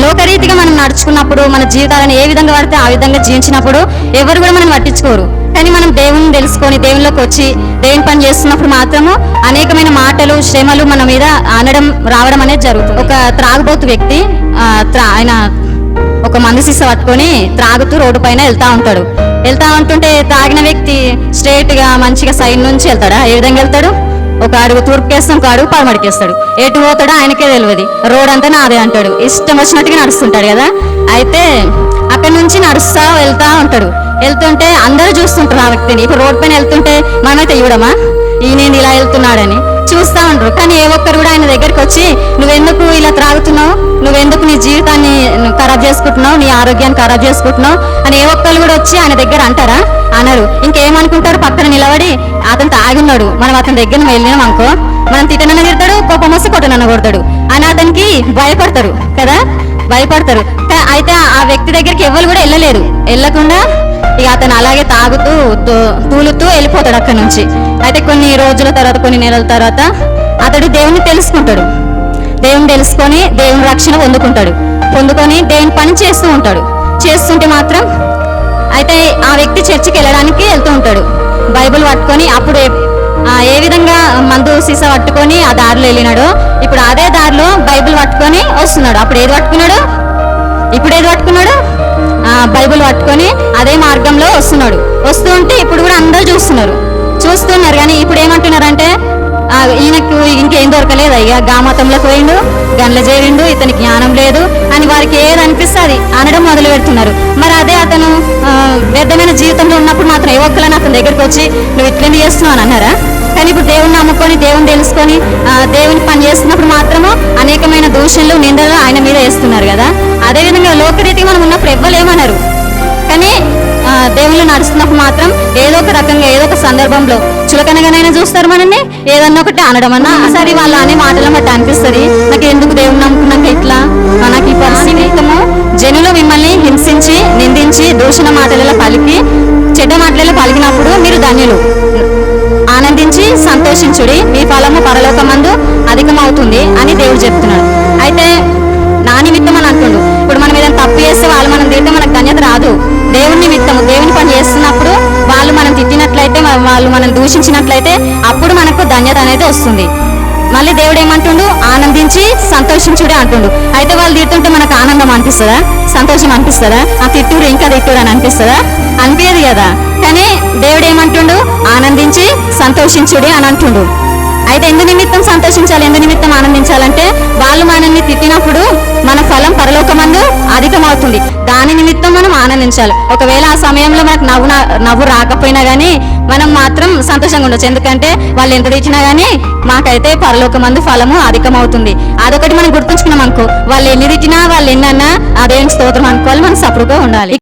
లోకరీతిగా మనం నడుచుకున్నప్పుడు మన జీవితాలను ఏ విధంగా పడితే ఆ విధంగా జీవించినప్పుడు ఎవరు కూడా మనం పట్టించుకోరు. కానీ మనం దేవుని తెలుసుకొని దేవునిలోకి వచ్చి దేవుని పని చేస్తున్నప్పుడు మాత్రము అనేకమైన మాటలు శ్రమలు మన మీద అనడం రావడం అనేది జరుగుతుంది. ఒక త్రాగుబోతు వ్యక్తి త్రా- ఆయన ఒక మందు సీస పట్టుకొని త్రాగుతూ రోడ్డు పైన వెళ్తా ఉంటాడు. వెళ్తా ఉంటుంటే తాగిన వ్యక్తి స్ట్రేట్గా మంచిగా సైడ్ నుంచి వెళ్తాడా? ఏ విధంగా వెళ్తాడు? ఒక అడుగు తూర్పుకేస్తాం ఒక అడుగు పడమడికేస్తాడు. ఎటు పోతాడో ఆయనకే తెలియదు రోడ్ అంతా నాదే అంటాడు. ఇష్టం వచ్చినట్టుగా నడుస్తుంటాడు కదా? అయితే అక్కడి నుంచి నడుస్తా వెళ్తా ఉంటాడు. వెళ్తుంటే అందరూ చూస్తుంటారు ఆ వ్యక్తిని. ఇప్పుడు రోడ్ పైన వెళ్తుంటే మనమైతే ఇవ్వడమా ఈయన ఇలా వెళ్తున్నాడని. చూస్తా ఉంటారు. కానీ ఏ ఒక్కరు కూడా ఆయన దగ్గరికి వచ్చి నువ్వెందుకు ఇలా త్రాగుతున్నావు? నువ్వెందుకు నీ జీవితాన్ని ఖరాబ్ చేసుకుంటున్నావు? నీ ఆరోగ్యాన్ని ఖరాబ్ చేసుకుంటున్నావు? అని ఏ ఒక్కరు కూడా వచ్చి ఆయన దగ్గర అంటారా? అనరు. ఇంకేమనుకుంటారు? పక్కన నిలబడి అతను తాగున్నాడు మనం అతని దగ్గర వెళ్ళినాం అనుకో మనం తిట్టనన్న తిడతాడు కోపం వస్తే కొట్టనన్న కొడతాడు. అని అతనికి భయపడతారు కదా? భయపడతారు. అయితే ఆ వ్యక్తి దగ్గరికి ఎవరు కూడా వెళ్ళలేరు. వెళ్ళకుండా ఇక అతను అలాగే తాగుతూ తూలుతూ వెళ్ళిపోతాడు అక్కడ నుంచి. అయితే కొన్ని రోజుల తర్వాత కొన్ని నెలల తర్వాత అతడు దేవుని తెలుసుకుంటాడు. దేవుని తెలుసుకొని దేవుని రక్షణ పొందుకుంటాడు. పొందుకొని దేవుని పని చేస్తూ ఉంటాడు. చేస్తుంటే మాత్రం అయితే ఆ వ్యక్తి చర్చికి వెళ్ళడానికి వెళ్తూ ఉంటాడు. బైబిల్ పట్టుకొని అప్పుడు ఏ- విధంగా మందు సీసా పట్టుకొని ఆ దారిలో వెళ్ళినాడో ఇప్పుడు అదే దారిలో బైబిల్ పట్టుకొని వస్తున్నాడు. అప్పుడు ఏది పట్టుకున్నాడు? ఇప్పుడు ఏది పట్టుకున్నాడు? బైబిల్ పట్టుకొని అదే మార్గంలో వస్తున్నాడు. వస్తూ ఉంటే ఇప్పుడు కూడా అందరూ చూస్తున్నారు. చూస్తున్నారు కానీ ఇప్పుడు ఏమంటున్నారంటే ఈయనకు ఇంకేం దొరకలేదు. అయ్యా గామతంలోకి పోయిండు గండ్ల చేరిండు ఇతనికి జ్ఞానం లేదు అని వారికి ఏది అనిపిస్తే అది అనడం మొదలు పెడుతున్నారు మరి వ్యర్థమైన జీవితంలో ఉన్నప్పుడు మాత్రం ఏ ఒక్కలా అతని దగ్గరికి వచ్చి నువ్వు ఇట్లనే చేస్తున్నావు అని అన్నారా? కానీ ఇప్పుడు దేవుణ్ణి నమ్ముకొని దేవుని తెలుసుకొని దేవుని పని చేస్తున్నప్పుడు మాత్రము అనేకమైన దూషణలు నిందలు ఆయన మీద వేస్తున్నారు కదా. అదేవిధంగా లోకరీతి మనం ఉన్నప్పుడు ఎవ్వలేమన్నారు కానీ దేవుళ్ళు నడుస్తున్నప్పుడు మాత్రం ఏదో ఒక రకంగా ఏదో ఒక సందర్భంలో చులకనగానైనా చూస్తారు మనల్ని ఏదన్నా ఒకటి అనడం అన్నా సరే వాళ్ళు అనే మాటలు బట్టి అనిపిస్తుంది. నాకు ఎందుకు దేవుని నమ్ముకున్నాక ఇట్లా? నాకు ఈ పరిస్థితి జనులు మిమ్మల్ని హింసించి నిందించి దూషణ మాటలలో పలికి చెడ్డ మాటలలో పలికినప్పుడు మీరు ధన్యులు. ఆనందించి సంతోషించుడి. మీ ఫలము పరలోకమందు అధికమవుతుంది అని దేవుడు చెప్తున్నాడు. అయితే నా నిమిత్తం అని అంటుండు. ఇప్పుడు మనం ఏదైనా తప్పు చేస్తే వాళ్ళు మనం తింటే మనకు ధన్యత రాదు. దేవుని నిమిత్తము దేవుని పని చేస్తున్నప్పుడు వాళ్ళు మనం తిట్టినట్లయితే వాళ్ళు మనం దూషించినట్లయితే అప్పుడు మనకు ధన్యత అనేది వస్తుంది. మళ్ళీ దేవుడు ఏమంటుండు? ఆనందించి సంతోషించుడే అంటుండు. అయితే వాళ్ళు తిడుతుంటే మనకు ఆనందం అనిపిస్తుందా? సంతోషం అనిపిస్తుందా? ఆ తిట్టురు ఇంకా తిట్టుడు అని అనిపిస్తుందా? అనిపించదు కదా. కానీ దేవుడు ఏమంటుండు? ఆనందించి సంతోషించుడే అని అంటుండు. అయితే ఎందు నిమిత్తం సంతోషించాలి ఎందు నిమిత్తం ఆనందించాలంటే వాళ్ళు మనల్ని తిట్టినప్పుడు మన ఫలం పరలోకమందు అధికమవుతుంది దాని నిమిత్తం మనం ఆనందించాలి. ఒకవేళ ఆ సమయంలో మనకు నవ్వు నవ్వు రాకపోయినా కానీ మనం మాత్రం సంతోషంగా ఉండొచ్చు. ఎందుకంటే వాళ్ళు ఎంత తిట్టినా కానీ మాకైతే పరలోక మందు ఫలము అధికమవుతుంది. అదొకటి మనం గుర్తుంచుకున్నాం అనుకో. వాళ్ళు ఎన్ని తిట్టినా వాళ్ళు ఎన్నన్నా అదేం స్తోత్రం అనుకోవాలి. మనం సపరుగా ఉండాలి.